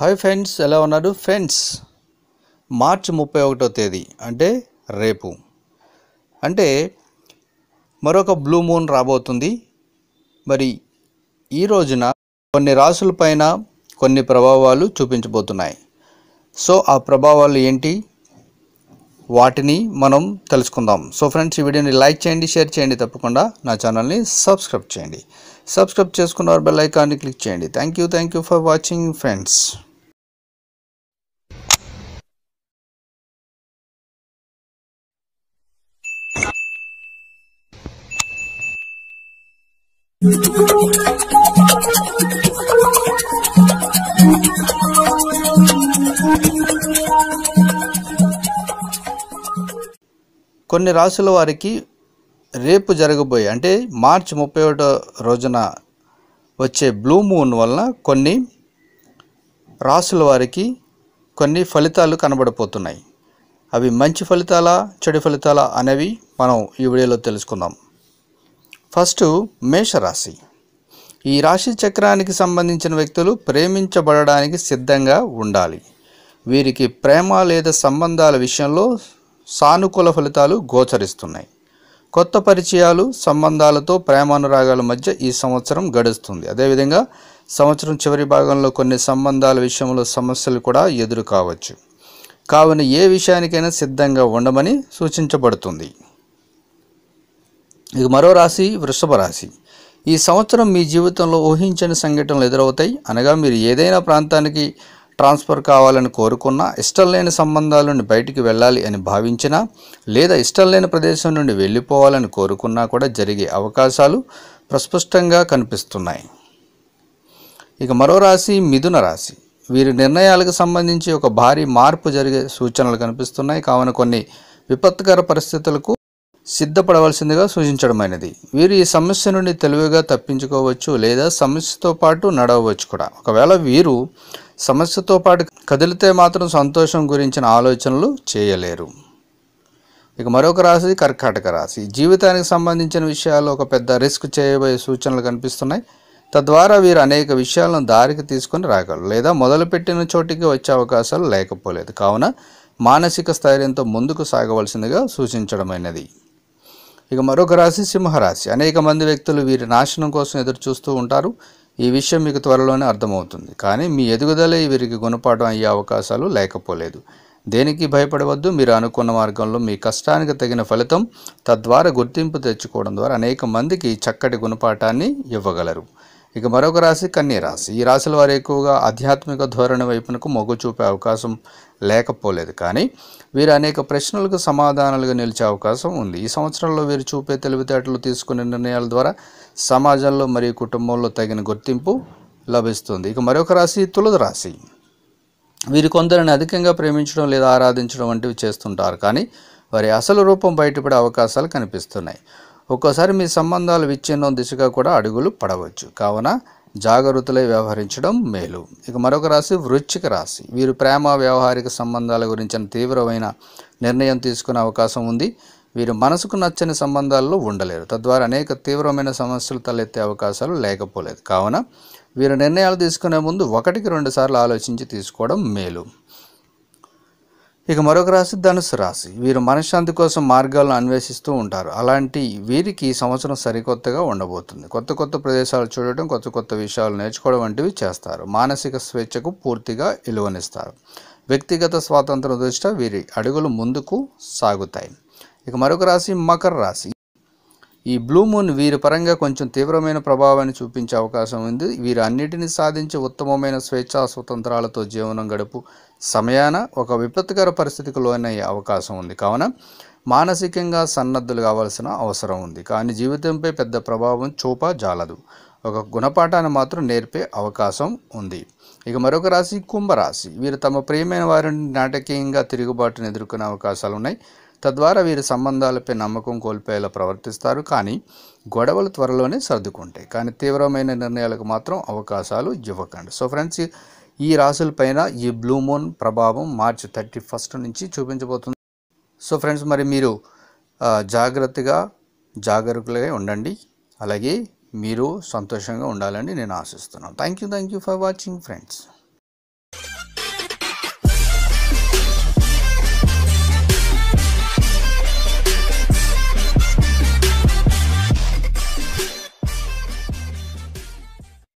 Hi friends ఎలా ఉన్నారు? Friends మార్చి ముప్పై ఒకటో తేదీ అంటే రేపు. అంటే మరొక బ్లూ మూన్ రాబోతుంది. మరి ఈ రోజున కొన్ని రాసులపైన కొన్ని ప్రభావాలు చూపించబోతున్నాయి. సో ఆ ప్రభావాలు ఏంటి? వాటిని మనం తెలుసుకుందాం. సో ఫ్రెండ్స్ ఈ వీడియోని లైక్ చేయండి షేర్ చేయండి తప్పకుండా నా ఛానల్ని సబ్స్క్రైబ్ చేయండి. సబ్స్క్రైబ్ చేసుకున్న వారు బెల్ ఐకాన్ని క్లిక్ చేయండి. Thank you thank you for watching friends. కొన్ని రాసుల వారికి రేపు జరగబోయే అంటే మార్చి ముప్పై ఒకటో రోజున వచ్చే బ్లూ మూన్ వలన కొన్ని రాసుల వారికి కొన్ని ఫలితాలు కనబడిపోతున్నాయి అవి మంచి ఫలితాలా చెడు ఫలితాలా అనేవి మనం ఈ వీడియోలో తెలుసుకుందాం. ఫస్ట్ మేషరాశి. ఈ రాశి చక్రానికి సంబంధించిన వ్యక్తులు ప్రేమించబడడానికి సిద్ధంగా ఉండాలి. వీరికి ప్రేమ లేదా సంబంధాల విషయంలో సానుకూల ఫలితాలు గోచరిస్తున్నాయి. కొత్త పరిచయాలు సంబంధాలతో ప్రేమానురాగాల మధ్య ఈ సంవత్సరం గడుస్తుంది. అదేవిధంగా సంవత్సరం చివరి భాగంలో కొన్ని సంబంధాల విషయంలో సమస్యలు కూడా ఎదురు కావచ్చు కావున ఏ విషయానికైనా సిద్ధంగా ఉండమని సూచించబడుతుంది. ఇక మరో రాశి వృషభ రాశి. ఈ సంవత్సరం మీ జీవితంలో ఊహించని సంఘటనలు ఎదురవుతాయి. అనగా మీరు ఏదైనా ప్రాంతానికి ట్రాన్స్ఫర్ కావాలని కోరుకున్నా ఇష్టం లేని సంబంధాల నుండి బయటికి వెళ్ళాలి అని భావించినా లేదా ఇష్టం లేని ప్రదేశం నుండి వెళ్ళిపోవాలని కోరుకున్నా కూడా జరిగే అవకాశాలు ప్రస్పష్టంగా కనిపిస్తున్నాయి. ఇక మరో రాశి మిథున రాశి. వీరి నిర్ణయాలకు సంబంధించి ఒక భారీ మార్పు జరిగే సూచనలు కనిపిస్తున్నాయి. కావున కొన్ని విపత్కర పరిస్థితులకు సిద్ధపడవలసిందిగా సూచించడమైనది. వీరు ఈ సమస్య నుండి తెలివిగా తప్పించుకోవచ్చు లేదా సమస్యతో పాటు నడవవచ్చు కూడా. ఒకవేళ వీరు సమస్యతో పాటు కదిలితే మాత్రం సంతోషం గురించిన ఆలోచనలు చేయలేరు. ఇక మరొక రాశి కర్కాటక రాశి. జీవితానికి సంబంధించిన విషయాల్లో ఒక పెద్ద రిస్క్ చేయబోయే సూచనలు కనిపిస్తున్నాయి. తద్వారా వీరు అనేక విషయాలను దారికి తీసుకొని రాగలరు లేదా మొదలుపెట్టిన చోటికి వచ్చే అవకాశాలు లేకపోలేదు. కావున మానసిక స్థైర్యంతో ముందుకు సాగవలసిందిగా సూచించడమైనది. ఇక మరొక రాశి సింహరాశి. అనేక మంది వ్యక్తులు వీరి నాశనం కోసం ఎదురు చూస్తూ ఉంటారు. ఈ విషయం మీకు త్వరలోనే అర్థమవుతుంది. కానీ మీ ఎదుగుదలే వీరికి గుణపాఠం అయ్యే అవకాశాలు లేకపోలేదు. దేనికి భయపడవద్దు. మీరు అనుకున్న మార్గంలో మీ కష్టానికి తగిన ఫలితం తద్వారా గుర్తింపు తెచ్చుకోవడం ద్వారా అనేక మందికి చక్కటి గుణపాఠాన్ని ఇవ్వగలరు. ఇక మరొక రాశి కన్య రాశి. ఈ రాశుల వారు ఎక్కువగా ఆధ్యాత్మిక ధోరణి వైపునకు మొగ్గు చూపే అవకాశం లేకపోలేదు కానీ వీరు అనేక ప్రశ్నలకు సమాధానాలుగా నిలిచే అవకాశం ఉంది. ఈ సంవత్సరంలో వీరు చూపే తెలివితేటలు తీసుకునే నిర్ణయాల ద్వారా సమాజంలో మరియు కుటుంబంలో తగిన గుర్తింపు లభిస్తుంది. ఇక మరొక రాశి తులద రాశి. వీరు కొందరిని అధికంగా ప్రేమించడం లేదా ఆరాధించడం వంటివి చేస్తుంటారు కానీ వారి అసలు రూపం బయటపడే అవకాశాలు కనిపిస్తున్నాయి. ఒక్కోసారి మీ సంబంధాలు విచ్ఛిన్నం దిశగా కూడా అడుగులు పడవచ్చు. కావున జాగ్రత్తలే వ్యవహరించడం మేలు. ఇక మరొక రాశి వృశ్చిక రాశి. వీరు ప్రేమ వ్యవహారిక సంబంధాల గురించిన తీవ్రమైన నిర్ణయం తీసుకునే అవకాశం ఉంది. వీరు మనసుకు నచ్చని సంబంధాల్లో ఉండలేరు. తద్వారా అనేక తీవ్రమైన సమస్యలు తలెత్తే అవకాశాలు లేకపోలేదు. కావున వీరు నిర్ణయాలు తీసుకునే ముందు ఒకటికి రెండు సార్లు ఆలోచించి తీసుకోవడం మేలు. ఇక మరొక రాశి ధనుసు రాశి. వీరు మనశ్శాంతి కోసం మార్గాలను అన్వేషిస్తూ ఉంటారు. అలాంటి వీరికి ఈ సంవత్సరం సరికొత్తగా ఉండబోతుంది. కొత్త కొత్త ప్రదేశాలు చూడటం కొత్త కొత్త విషయాలు నేర్చుకోవడం వంటివి చేస్తారు. మానసిక స్వేచ్ఛకు పూర్తిగా విలువనిస్తారు వ్యక్తిగత స్వాతంత్రం దృష్ట్యా వీరి అడుగులు ముందుకు సాగుతాయి. ఇక మరొక రాశి మకర రాశి. ఈ బ్లూ మూన్ వీరి పరంగా కొంచెం తీవ్రమైన ప్రభావాన్ని చూపించే అవకాశం ఉంది. వీరు అన్నిటిని సాధించి ఉత్తమమైన స్వేచ్ఛా స్వతంత్రాలతో జీవనం గడుపు సమయాన ఒక విపత్కర పరిస్థితికి లోనయ్యే అవకాశం ఉంది. కావున మానసికంగా సన్నద్ధులు కావాల్సిన అవసరం ఉంది. కానీ జీవితంపై పెద్ద ప్రభావం చూప జాలదు. ఒక గుణపాఠాన్ని మాత్రం నేర్పే అవకాశం ఉంది. ఇక మరొక రాశి కుంభరాశి. వీరు తమ ప్రియమైన వారిని నాటకీయంగా తిరుగుబాటును ఎదుర్కొనే అవకాశాలు ఉన్నాయి తద్వారా వీరి సంబంధాలపై నమ్మకం కోల్పోయేలా ప్రవర్తిస్తారు. కానీ గొడవలు త్వరలోనే సర్దుకుంటాయి. కానీ తీవ్రమైన నిర్ణయాలకు మాత్రం అవకాశాలు ఇవ్వకండి. సో ఫ్రెండ్స్ ఈ రాశులపైన ఈ బ్లూ మూన్ ప్రభావం మార్చి థర్టీ ఫస్ట్ నుంచి చూపించబోతుంది. సో ఫ్రెండ్స్ మరి మీరు జాగ్రత్తగా జాగరూకులుగా ఉండండి. అలాగే మీరు సంతోషంగా ఉండాలని నేను ఆశిస్తున్నాను. Thank you thank you for watching friends.